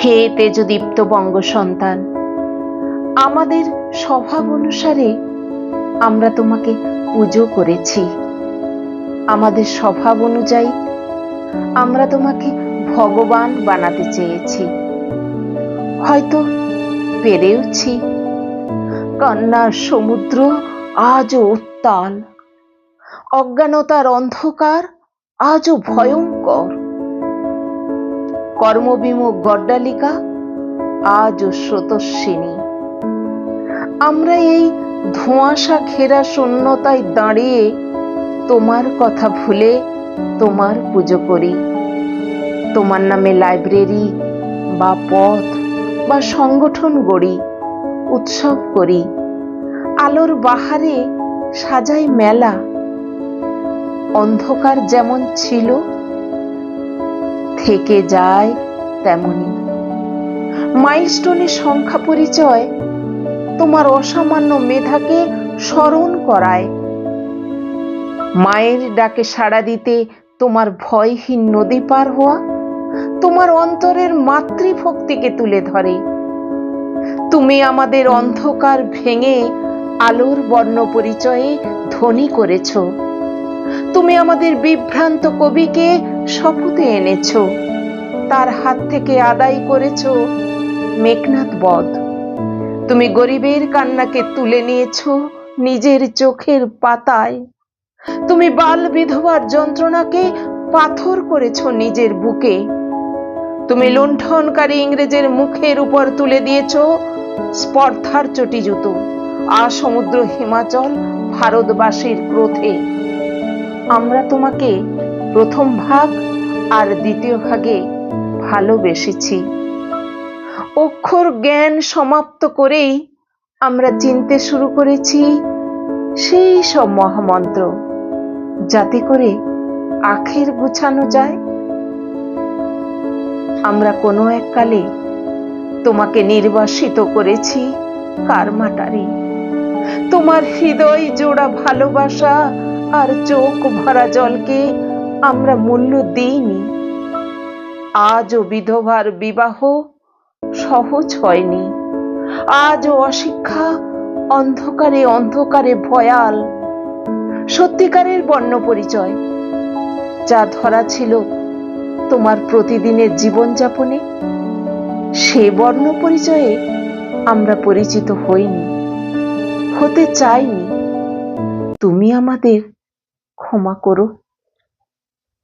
হে তেজদীপ্ত বঙ্গ সন্তান, আমাদের স্বভাব অনুসারে আমরা তোমাকে পুজো করেছি। আমাদের স্বভাব অনুযায়ী আমরা তোমাকে ভগবান বানাতে চেয়েছি। হয়তো পেরেওছি কান্নার সমুদ্র আজও উত্তাল, অজ্ঞানতার অন্ধকার আজও ভয়ঙ্কর। কর্মবিমুখ গড্ডালিকা আজও স্রোতস্বিনী। আমরা এই ধোঁয়াশা ঘেরা শূন্যতায় দাঁড়িয়ে তোমার কথা ভুলে তোমার পুজো করি। তোমার নামে লাইব্রেরি বা পথ বা সংগঠন গড়ি, উৎসব করি। আলোর বাহারে সাজাই মেলা। অন্ধকার যেমন ছিল থেকে যায় তেমনি। মাইলস্টোনের সংখ্যা পরিচয় তোমার অসামান্য মেধাকে স্মরণ করায়। মায়ের ডাকে সাড়া দিতে তোমার ভয়হীন নদী পার হওয়া, তোমার অন্তরের মাতৃভক্তিকে তুলে ধরে। তুমি আমাদের অন্ধকার ভেঙে আলোর বর্ণ পরিচয়ে ধনী করেছ। তুমি আমাদের বিভ্রান্ত কবিকে শপথে এনেছ। তার হাত থেকে আদায় করেছ মেঘনাথ বধ। তুমি গরিবের কান্নাকে তুলে নিয়েছ নিজের চোখের পাতায়। তুমি বাল বিধবার যন্ত্রণাকে পাথর করেছ নিজের বুকে। তুমি লুণ্ঠনকারী ইংরেজের মুখের উপর তুলে দিয়েছ স্পর্ধার চটি জুতো। আর সমুদ্র হিমাচল ভারতবাসীর ক্রোধে। আমরা তোমাকে প্রথম ভাগ আর দ্বিতীয় ভাগে ভালোবেসেছি। অক্ষর জ্ঞান সমাপ্ত করেই আমরা চিনতে শুরু করেছি সেই সব মহামন্ত্র, যাতে করে আখের গুছানো যায়। আমরা কোনো এককালে তোমাকে নির্বাসিত করেছি কারমাটারি তোমার হৃদয় জোড়া ভালোবাসা আর চোখ ভরা জলকে আমরা মূল্য দিইনি। আজও বিধবার বিবাহ সহজ হয়নি। আজও অশিক্ষা অন্ধকারে অন্ধকারে ভয়াল। সত্যিকারের বর্ণ পরিচয়, যা ধরা ছিল তোমার প্রতিদিনের জীবনযাপনে, সে বর্ণ পরিচয়ে আমরা পরিচিত হইনি, হতে চাইনি। তুমি আমাদের ক্ষমা করো।